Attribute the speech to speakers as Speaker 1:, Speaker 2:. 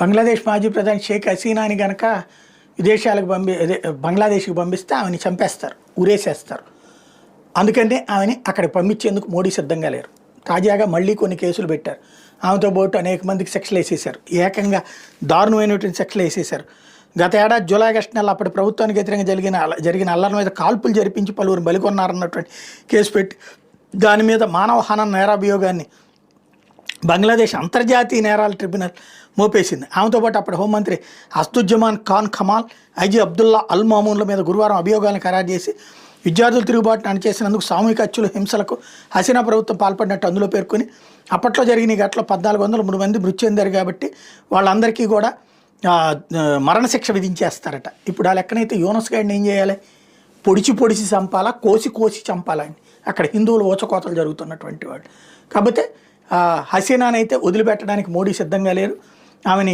Speaker 1: బంగ్లాదేశ్ మాజీ ప్రధాని షేక్ హసీనాని గనక విదేశాలకు పంపి అదే బంగ్లాదేశ్కి పంపిస్తే ఆమెని చంపేస్తారు ఉరేసేస్తారు అందుకనే ఆమెని అక్కడ పంపించేందుకు మోడీ సిద్ధంగా లేరు. తాజాగా మళ్ళీ కొన్ని కేసులు పెట్టారు. ఆమెతో పాటు అనేక మందికి శిక్షలు వేసేశారు. ఏకంగా దారుణమైనటువంటి శిక్షలు వేసేశారు. గత ఏడాది జూలై ఆగస్టు నెల అప్పటి ప్రభుత్వానికి వ్యతిరేకంగా జరిగిన జరిగిన అల్లర్ల మీద కాల్పులు జరిపించి పలువురు బలికొన్నారన్నటువంటి కేసు పెట్టి దాని మీద మానవ హనన నేరాభియోగాన్ని బంగ్లాదేశ్ అంతర్జాతీయ నేరాల ట్రిబ్యునల్ మోపేసింది. ఆమెతో పాటు అప్పటి హోంమంత్రి అస్తుజ్జమాన్ ఖాన్ ఖమాల్ ఐజీ అబ్దుల్లా అల్ మామూన్ల మీద గురువారం అభియోగాలను ఖరారు చేసి విద్యార్థులు తిరుగుబాటును అణచేసినందుకు సామూహిక హత్యలు హింసలకు హసీనా ప్రభుత్వం పాల్పడినట్టు అందులో పేర్కొని అప్పట్లో జరిగిన ఘటనలో పద్నాలుగు వందల మూడు మంది మృతి చెందారు కాబట్టి వాళ్ళందరికీ కూడా మరణశిక్ష విధించేస్తారట. ఇప్పుడు ఆ లెక్కనైతే యూనస్ గారిని ఏం చేయాలి? పొడిచి పొడిచి చంపాలా? కోసి కోసి చంపాలా అని అక్కడ హిందువులు ఓచకోతలు జరుగుతున్నటువంటి వాళ్ళు. కాకపోతే హసీనానైతే వదిలిపెట్టడానికి మోడీ సిద్ధంగా లేరు. ఆమెని